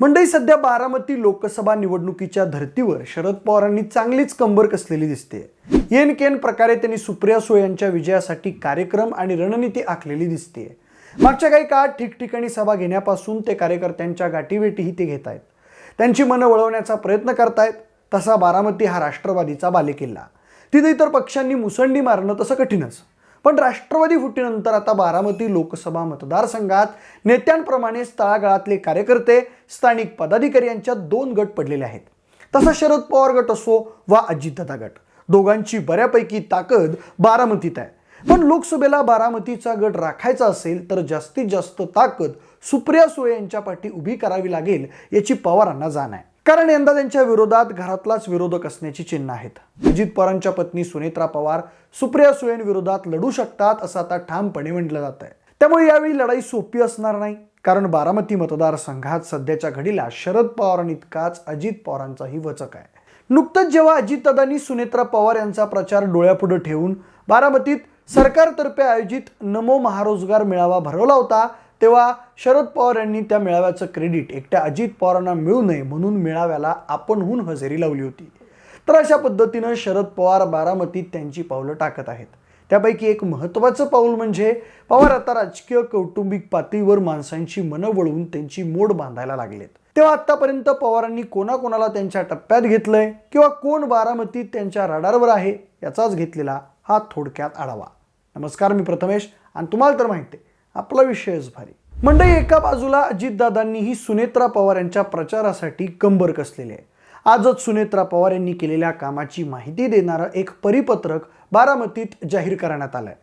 मंडई सध्या बारामती लोकसभा निवडणुकीच्या धर्तीवर. शरद पवारांनी चांगलीच कंबर कसलेली दिसते. येन केन प्रकारे त्यांनी सुप्रिया सुळे यांच्या विजयासाठी कार्यक्रम आणि रणनीती आखलेली दिसते. मागच्या काही काळात ठिकठिकाणी सभा घेण्यापासून ते कार्यकर्त्यांच्या गाठीभेटीही ते घेत आहेत. त्यांची मनं वळवण्याचा प्रयत्न करतायत तसा बारामती हा राष्ट्रवादीचा बालेकिल्ला. तिथे इतर पक्षांनी मुसंडी मारणं तसं कठीणच. पण राष्ट्रवादी फुटीनंतर आता बारामती लोकसभा मतदारसंघात नेत्यांप्रमाणेच तळागाळातले कार्यकर्ते स्थानिक पदाधिकारी यांच्यात दोन गट पडलेले आहेत. तसा शरद पवार गट असो वा अजितदादा गट दोघांची बऱ्यापैकी ताकद बारामतीत आहे. पण लोकसभेला बारामतीचा गट राखायचा असेल तर जास्तीत जास्त ताकद सुप्रिया सुळे यांच्या पाठी उभी करावी लागेल याची पवारांना जाण आहे. कारण यंदा त्यांच्या विरोधात घरातलाच विरोधक असण्याची चिन्ह आहेत. अजित पवारांच्या पत्नी सुनेत्रा पवार सुप्रिया सुळेंविरोधात लढू शकतात असं आता ठामपणे म्हटलं जात आहे. त्यामुळे यावेळी लढाई सोपी असणार नाही. कारण बारामती मतदारसंघात सध्याच्या घडीला शरद पवारांइतकाच अजित पवारांचाही वचक आहे. नुकतंच जेव्हा अजितदादांनी सुनेत्रा पवार यांचा प्रचार डोळ्यापुढे ठेवून बारामतीत सरकारतर्फे आयोजित नमो महारोजगार मेळावा भरवला होता तेव्हा शरद पवार यांनी त्या मेळाव्याचं क्रेडिट एकट्या अजित पवारांना मिळू नये म्हणून मेळाव्याला आपणहून हजेरी लावली होती. तर अशा पद्धतीनं शरद पवार बारामतीत त्यांची पावलं टाकत आहेत. त्यापैकी एक महत्त्वाचं पाऊल म्हणजे पवार आता राजकीय कौटुंबिक पातळीवर माणसांची मनं वळवून त्यांची मोड बांधायला लागलेत. तेव्हा आतापर्यंत पवारांनी कोणाकोणाला त्यांच्या टप्प्यात घेतलंय किंवा कोण बारामतीत त्यांच्या रडारवर आहे याचाच घेतलेला हा थोडक्यात आढावा. नमस्कार मी प्रथमेश आणि तुम्हाला तर माहिती आहे. आपला विषयच भारी. मंडळी एका बाजूला अजितदादांनीही सुनेत्रा पवार यांच्या प्रचारासाठी कंबर कसलेली आहे. आजच सुनेत्रा पवार यांनी केलेल्या कामाची माहिती देणारं एक परिपत्रक बारामतीत जाहीर करण्यात आलंय.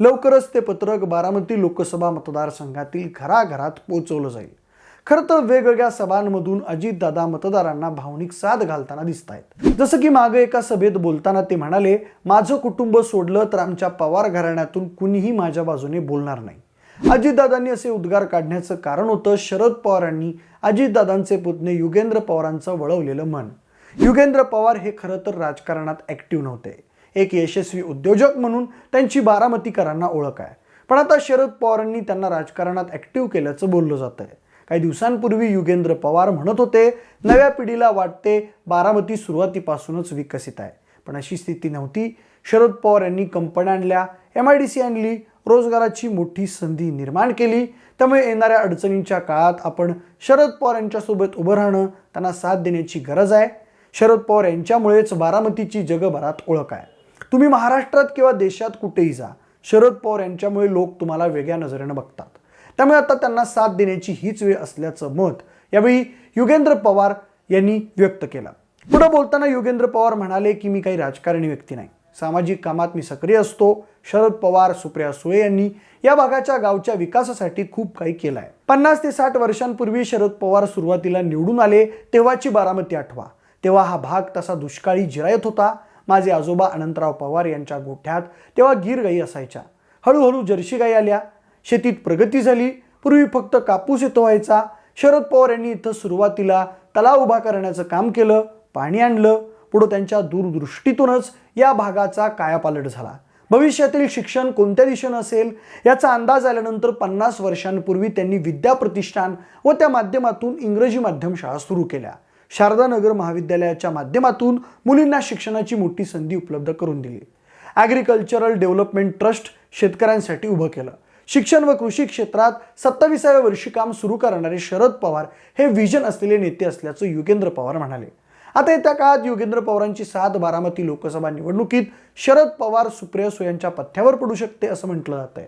लवकरच ते पत्रक बारामती लोकसभा मतदारसंघातील घराघरात पोहोचवलं जाईल. खरं तर वेगवेगळ्या सभांमधून अजितदादा मतदारांना भावनिक साथ घालताना दिसत आहेत जसं की मागे एका सभेत बोलताना ते म्हणाले माझं कुटुंब सोडलं तर आमच्या पवार घराण्यातून कुणीही माझ्या बाजूने बोलणार नाही. अजितदादांनी असे उद्गार काढण्याचं कारण होतं शरद पवारांनी अजितदादांचे पुतणे युगेंद्र पवारांचं वळवलेलं मन. युगेंद्र पवार हे खरं तर राजकारणात ॲक्टिव्ह नव्हते. एक यशस्वी उद्योजक म्हणून त्यांची बारामतीकरांना ओळख आहे. पण आता शरद पवारांनी त्यांना राजकारणात ॲक्टिव्ह केल्याचं बोललं जातं आहे काही दिवसांपूर्वी युगेंद्र पवार म्हणत होते नव्या पिढीला वाटते बारामती सुरुवातीपासूनच विकसित आहे. पण अशी स्थिती नव्हती. शरद पवार यांनी कंपन्या आणल्या एम आय डी सी आणली रोजगाराची मोठी संधी निर्माण केली. त्यामुळे येणाऱ्या अडचणींच्या काळात आपण शरद पवार यांच्यासोबत उभं राहणं त्यांना साथ देण्याची गरज आहे. शरद पवार यांच्यामुळेच बारामतीची जगभरात ओळख आहे. तुम्ही महाराष्ट्रात किंवा देशात कुठेही जा शरद पवार यांच्यामुळे लोक तुम्हाला वेगळ्या नजरेनं बघतात. त्यामुळे आता त्यांना साथ देण्याची हीच वेळ असल्याचं मत यावेळी युगेंद्र पवार यांनी व्यक्त केलं. पुढं बोलताना युगेंद्र पवार म्हणाले की मी काही राजकारणी व्यक्ती नाही. सामाजिक कामात मी सक्रिय असतो. शरद पवार सुप्रिया सुळे यांनी या भागाच्या गावच्या विकासासाठी खूप काही केलं आहे पन्नास ते साठ वर्षांपूर्वी शरद पवार सुरुवातीला निवडून आले तेव्हाची बारामती आठवा. तेव्हा हा भाग तसा दुष्काळी जिरायत होता. माझे आजोबा अनंतराव पवार यांच्या गोठ्यात तेव्हा गीर गाई असायच्या. हळूहळू जर्शी गाई आल्या. शेतीत प्रगती झाली. पूर्वी फक्त कापूस येतो व्हायचा. शरद पवार यांनी इथं सुरुवातीला तलाव उभा करण्याचं काम केलं पाणी आणलं पुढं त्यांच्या दूरदृष्टीतूनच या भागाचा कायापालट झाला. भविष्यातील शिक्षण कोणत्या दिशेनं असेल याचा अंदाज आल्यानंतर पन्नास वर्षांपूर्वी त्यांनी विद्या प्रतिष्ठान व त्या माध्यमातून इंग्रजी माध्यम शाळा सुरू केल्या. शारदानगर महाविद्यालयाच्या माध्यमातून मुलींना शिक्षणाची मोठी संधी उपलब्ध करून दिली. ॲग्रिकल्चरल डेव्हलपमेंट ट्रस्ट शेतकऱ्यांसाठी उभं केलं. शिक्षण व कृषी क्षेत्रात सत्ताविसाव्या वर्षी काम सुरू करणारे शरद पवार हे विजन असलेले नेते असल्याचं युगेंद्र पवार म्हणाले. आता येत्या काळात योगेंद्र पवारांची सात बारामती लोकसभा निवडणुकीत शरद पवार सुप्रिया सुयांच्या पथ्यावर पडू शकते असं म्हटलं जात आहे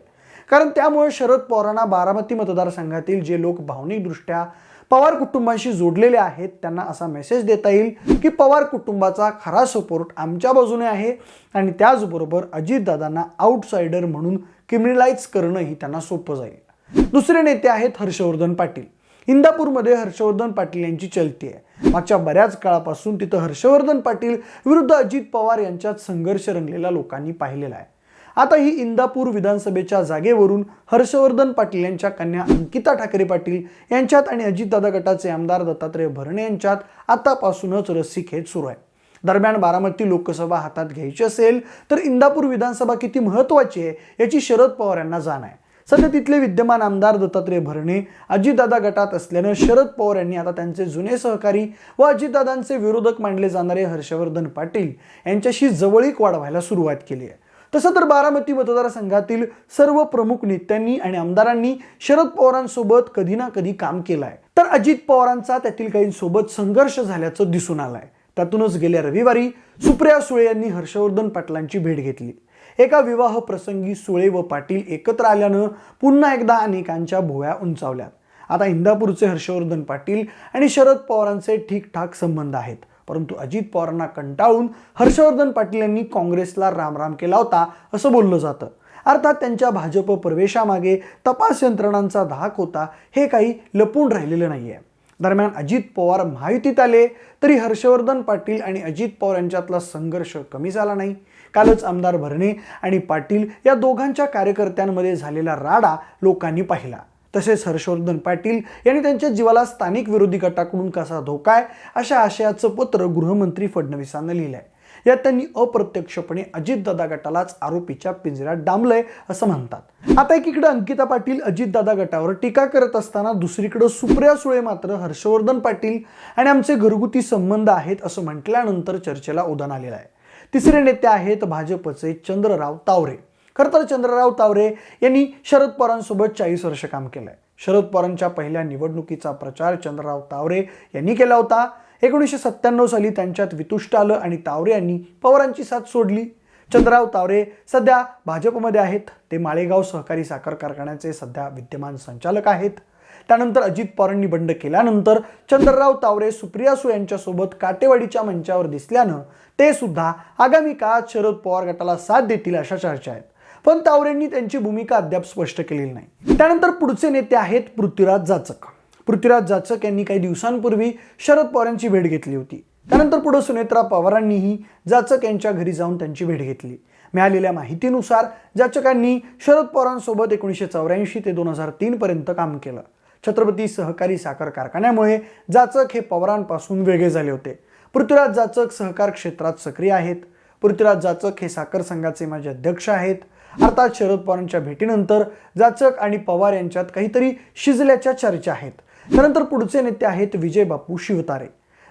कारण त्यामुळे शरद पवारांना बारामती मतदारसंघातील जे लोक भावनिकदृष्ट्या पवार कुटुंबाशी जोडलेले आहेत त्यांना असा मेसेज देता येईल की पवार कुटुंबाचा खरा सपोर्ट आमच्या बाजूने आहे आणि त्याचबरोबर अजितदादांना आउटसाइडर म्हणून क्रिमिनलाइज करणंही त्यांना सोपं जाईल. दुसरे नेते आहेत हर्षवर्धन पाटील. इंदापूरमध्ये हर्षवर्धन पाटील यांची चलती आहे. मागच्या बऱ्याच काळापासून तिथं हर्षवर्धन पाटील विरुद्ध अजित पवार यांच्यात संघर्ष रंगलेला लोकांनी पाहिलेला आहे. आता ही इंदापूर विधानसभेच्या जागेवरून हर्षवर्धन पाटील यांच्या कन्या अंकिता ठाकरे पाटील यांच्यात आणि अजितदादा गटाचे आमदार दत्तात्रय भरणे यांच्यात आतापासूनच रस्सीखेच सुरू आहे. दरम्यान बारामती लोकसभा हातात घ्यायची असेल तर इंदापूर विधानसभा किती महत्त्वाची आहे याची शरद पवार यांना जाण आहे. सध्या तिथले विद्यमान आमदार दत्तात्रय भरणे अजितदादा गटात असल्यानं शरद पवार यांनी आता त्यांचे जुने सहकारी व अजितदादांचे विरोधक मानले जाणारे हर्षवर्धन पाटील यांच्याशी जवळीक वाढवायला सुरुवात केली आहे. तसं तर बारामती मतदारसंघातील सर्व प्रमुख नेत्यांनी आणि आमदारांनी शरद पवारांसोबत कधी ना कधी काम केलं आहे. तर अजित पवारांचा त्यातील काहींसोबत संघर्ष झाल्याचं दिसून आलाय. त्यातूनच गेल्या रविवारी सुप्रिया सुळे यांनी हर्षवर्धन पाटलांची भेट घेतली. एका विवाह प्रसंगी सुळे व पाटील एकत्र आल्यानं पुन्हा एकदा अनेकांच्या भोया उंचावल्यात आता इंदापूरचे हर्षवर्धन पाटील आणि शरद पवारांचे ठीकठाक संबंध आहेत. परंतु अजित पवारांना कंटाळून हर्षवर्धन पाटील यांनी काँग्रेसला रामराम केला होता असं बोललं जातं. अर्थात त्यांच्या भाजप प्रवेशामागे तपास यंत्रणांचा धाक होता हे काही लपून राहिलेलं नाही आहे दरम्यान अजित पवार महायुतीत आले तरी हर्षवर्धन पाटील आणि अजित पवार यांच्यातला संघर्ष कमी झाला नाही. कालच आमदार भरणे आणि पाटील या दोघांच्या कार्यकर्त्यांमध्ये झालेला राडा लोकांनी पाहिला. तसेच हर्षवर्धन पाटील यांनी त्यांच्या जीवाला स्थानिक विरोधी गटाकडून कसा धोका आहे अशा आशयाचं पत्र गृहमंत्री फडणवीसांना आहे यात त्यांनी अप्रत्यक्षपणे अजितदादा गटालाच आरोपीच्या पिंजऱ्यात डांबलंय असं म्हणतात. आता एकीकडे अंकिता पाटील अजितदादा गटावर टीका करत असताना दुसरीकडे सुप्रिया सुळे मात्र हर्षवर्धन पाटील आणि आमचे घरगुती संबंध आहेत असं म्हटल्यानंतर चर्चेला उदान आलेलं आहे. तिसरे नेते आहेत भाजपचे चंद्रराव तावरे. खरं तर चंद्रराव तावरे यांनी शरद पवारांसोबत चाळीस वर्ष काम केलंय. शरद पवारांच्या पहिल्या निवडणुकीचा प्रचार चंद्रराव तावरे यांनी केला होता. एकोणीसशे सत्त्याण्णव साली त्यांच्यात वितुष्ट आलं आणि तावरे यांनी पवारांची साथ सोडली. चंद्रराव तावरे सध्या भाजपमध्ये आहेत. ते माळेगाव सहकारी साखर कारखान्याचे सध्या विद्यमान संचालक आहेत. त्यानंतर अजित पवारांनी बंड केल्यानंतर चंद्रराव तावरे सुप्रिया सु यांच्यासोबत काटेवाडीच्या मंचावर दिसल्यानं ते सुद्धा आगामी काळात शरद पवार गटाला साथ देतील अशा चर्चा आहेत. पण तावरेंनी त्यांची भूमिका अद्याप स्पष्ट केलेली नाही. त्यानंतर पुढचे नेते आहेत पृथ्वीराज जाचक. पृथ्वीराज जाचक यांनी काही दिवसांपूर्वी शरद पवार यांची भेट घेतली होती. त्यानंतर पुढे सुनेत्रा पवारांनीही जाचक यांच्या घरी जाऊन त्यांची भेट घेतली. मिळालेल्या माहितीनुसार जाचकांनी शरद पवारांसोबत एकोणीसशे चौऱ्याऐंशी ते दोन हजार तीनपर्यंत काम केलं. छत्रपती सहकारी साखर कारखान्यामुळे जाचक हे पवारांपासून वेगळे झाले होते. पृथ्वीराज जाचक सहकार क्षेत्रात सक्रिय आहेत. पृथ्वीराज जाचक हे साखर संघाचे माजी अध्यक्ष आहेत. अर्थात शरद पवारांच्या भेटीनंतर जाचक आणि पवार यांच्यात काहीतरी शिजल्याच्या चर्चा आहेत. त्यानंतर पुढचे नेते आहेत विजय बापू शिवतारे.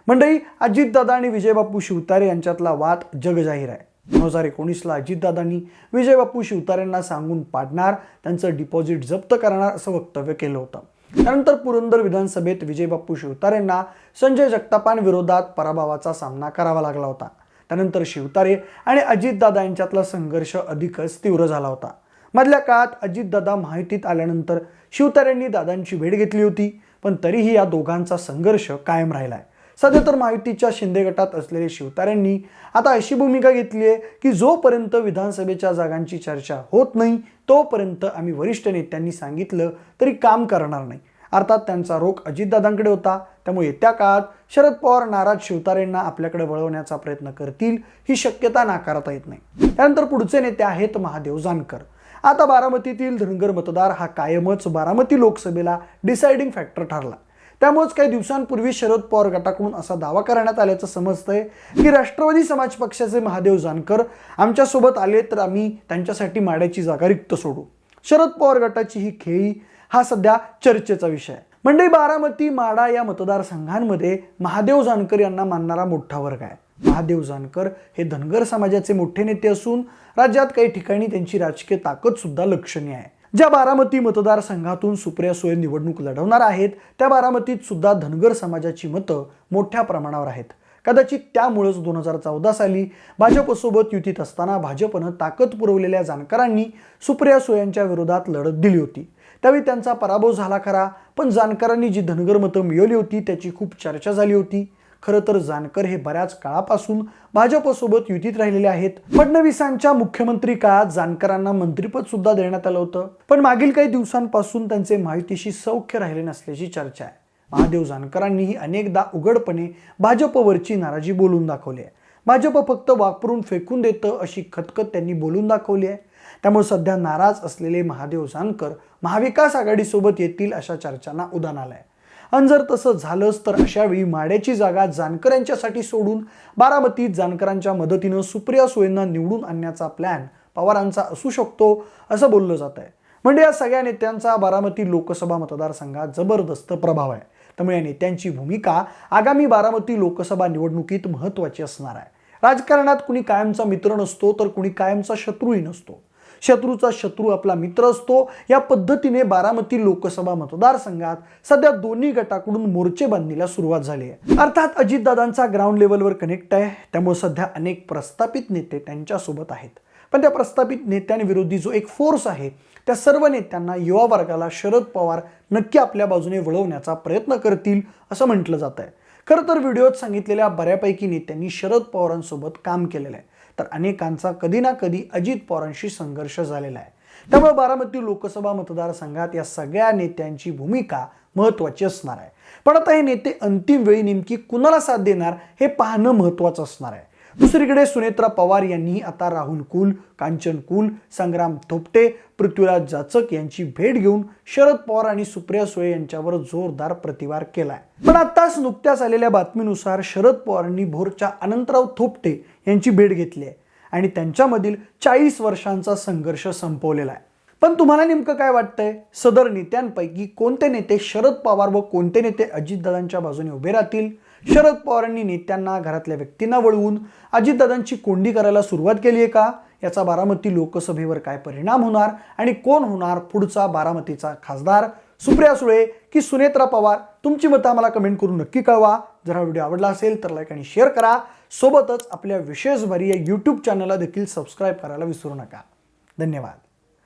मंडळी अजितदादा आणि विजयबापू शिवतारे यांच्यातला वाद जगजाहीर आहे. दोन हजार एकोणीसला अजितदादांनी विजयबापू शिवतारेंना सांगून पाडणार त्यांचं डिपॉझिट जप्त करणार असं वक्तव्य केलं होतं. त्यानंतर पुरंदर विधानसभेत विजयबापू शिवतारेंना संजय जगतापांविरोधात पराभवाचा सामना करावा लागला होता. त्यानंतर शिवतारे आणि अजितदादा यांच्यातला संघर्ष अधिकच तीव्र झाला होता. मधल्या काळात अजितदादा माहितीत आल्यानंतर शिवतारेंनी दादांची भेट घेतली होती. पण तरीही या दोघांचा संघर्ष कायम राहिलाय. सध्या तर महायुतीच्या शिंदे गटात असलेले शिवतारेंनी आता अशी भूमिका घेतली आहे की जोपर्यंत विधानसभेच्या जागांची चर्चा होत नाही तोपर्यंत आम्ही वरिष्ठ नेत्यांनी सांगितलं तरी काम करणार नाही. अर्थात त्यांचा रोख अजितदादांकडे होता. त्यामुळे येत्या काळात शरद पवार नाराज शिवतारेंना आपल्याकडे वळवण्याचा प्रयत्न करतील ही शक्यता नाकारता येत नाही. त्यानंतर पुढचे नेते आहेत महादेव जानकर. आता बारामतीतील धनगर मतदार हा कायमच बारामती लोकसभेला डिसाइडिंग फॅक्टर ठरला. त्यामुळेच काही दिवसांपूर्वी शरद पवार गटाकडून असा दावा करण्यात आल्याचं समजतंय की राष्ट्रवादी समाज पक्षाचे महादेव जानकर आमच्यासोबत आले तर आम्ही त्यांच्यासाठी माड्याची जागा रिक्त सोडू. शरद पवार गटाची ही खेळी हा सध्या चर्चेचा विषय आहे. म्हणजे बारामती माडा या मतदारसंघांमध्ये महादेव जानकर यांना मानणारा मोठा वर्ग आहे. महादेव जानकर हे धनगर समाजाचे मोठे नेते असून राज्यात काही ठिकाणी त्यांची राजकीय ताकद सुद्धा लक्षणीय आहे. ज्या बारामती मतदारसंघातून सुप्रिया सुळे निवडणूक लढवणार आहेत त्या बारामतीत सुद्धा धनगर समाजाची मतं मोठ्या प्रमाणावर आहेत. कदाचित त्यामुळेच दोन हजार चौदा साली भाजपसोबत युतीत असताना भाजपनं ताकद पुरवलेल्या जानकरांनी सुप्रिया सुळेंच्या विरोधात लढत दिली होती. त्यावेळी त्यांचा पराभव झाला खरा पण जानकरांनी जी धनगर मतं मिळवली होती त्याची खूप चर्चा झाली होती. खरं तर जानकर हे बऱ्याच काळापासून भाजपसोबत युतीत राहिलेले आहेत. फडणवीसांच्या मुख्यमंत्री काळात जानकरांना मंत्रीपद सुद्धा देण्यात आलं होतं. पण मागील काही दिवसांपासून त्यांचे माहितीशी सौख्य राहिले नसल्याची चर्चा आहे. महादेव जानकरांनीही अनेकदा उघडपणे भाजपवरची नाराजी बोलून दाखवली आहे. भाजप फक्त वापरून फेकून देतं अशी खतखत त्यांनी बोलून दाखवली आहे. त्यामुळे सध्या नाराज असलेले महादेव जानकर महाविकास आघाडीसोबत येतील अशा चर्चांना उदान आहे आणि जर तसं झालंच तर अशावेळी माड्याची जागा जानकरांच्यासाठी सोडून बारामतीत जानकरांच्या मदतीनं सुप्रिया सुळेंना निवडून आणण्याचा प्लॅन पवारांचा असू शकतो असं बोललं जात आहे म्हणजे या सगळ्या नेत्यांचा बारामती लोकसभा मतदारसंघात जबरदस्त प्रभाव आहे. त्यामुळे या नेत्यांची भूमिका आगामी बारामती लोकसभा निवडणुकीत महत्त्वाची असणार आहे. राजकारणात कुणी कायमचा मित्र नसतो तर कुणी कायमचा शत्रूही नसतो. शत्रूचा शत्रू आपला मित्र असतो. या पद्धतीने बारामती लोकसभा मतदारसंघात सध्या दोन्ही गटाकडून मोर्चे बांधणीला सुरुवात झाली आहे. अर्थात अजितदादांचा ग्राउंड लेवलवर कनेक्ट आहे. त्यामुळे सध्या अनेक प्रस्थापित नेते त्यांच्यासोबत आहेत. पण त्या प्रस्थापित नेत्यांविरोधी जो एक फोर्स आहे त्या सर्व नेत्यांना युवा वर्गाला शरद पवार नक्की आपल्या बाजूने वळवण्याचा प्रयत्न करतील असं म्हटलं जात आहे खरं तर व्हिडिओत सांगितलेल्या बऱ्यापैकी नेत्यांनी शरद पवारांसोबत काम केलेलं आहे. तर अनेकांचा कधी ना कधी अजित पवारांशी संघर्ष झालेला आहे. त्यामुळे बारामती लोकसभा मतदारसंघात या सगळ्या नेत्यांची भूमिका महत्त्वाची असणार आहे. पण आता हे नेते अंतिम वेळी नेमकी कुणाला साथ देणार हे पाहणं महत्त्वाचं असणार आहे. दुसरीकडे सुनेत्रा पवार यांनी आता राहुल कुल कांचन कुल संग्राम थोपटे पृथ्वीराज जाचक यांची भेट घेऊन शरद पवार आणि सुप्रिया सुळे यांच्यावर जोरदार प्रतिवार केलाय. पण आताच नुकत्याच आलेल्या बातमीनुसार शरद पवारांनी भोरच्या अनंतराव थोपटे यांची भेट घेतली आहे आणि त्यांच्यामधील चाळीस वर्षांचा संघर्ष संपवलेला आहे. पण तुम्हाला नेमकं काय वाटतंय? सदर नेत्यांपैकी कोणते नेते शरद पवार व कोणते नेते अजितदादांच्या बाजूने उभे राहतील? शरद पवारांनी नेत्यांना घरातल्या व्यक्तींना वळवून अजितदादांची कोंडी करायला सुरुवात केली आहे का? याचा बारामती लोकसभेवर काय परिणाम होणार आणि कोण होणार पुढचा बारामतीचा खासदार? सुप्रिया सुळे की सुनेत्रा पवार? तुमची मतं आम्हाला कमेंट करून नक्की कळवा. जर हा व्हिडिओ आवडला असेल तर लाईक आणि शेअर करा. सोबतच आपल्या विशेष भरी या यूट्यूब चॅनलला देखील सबस्क्राईब करायला विसरू नका. धन्यवाद.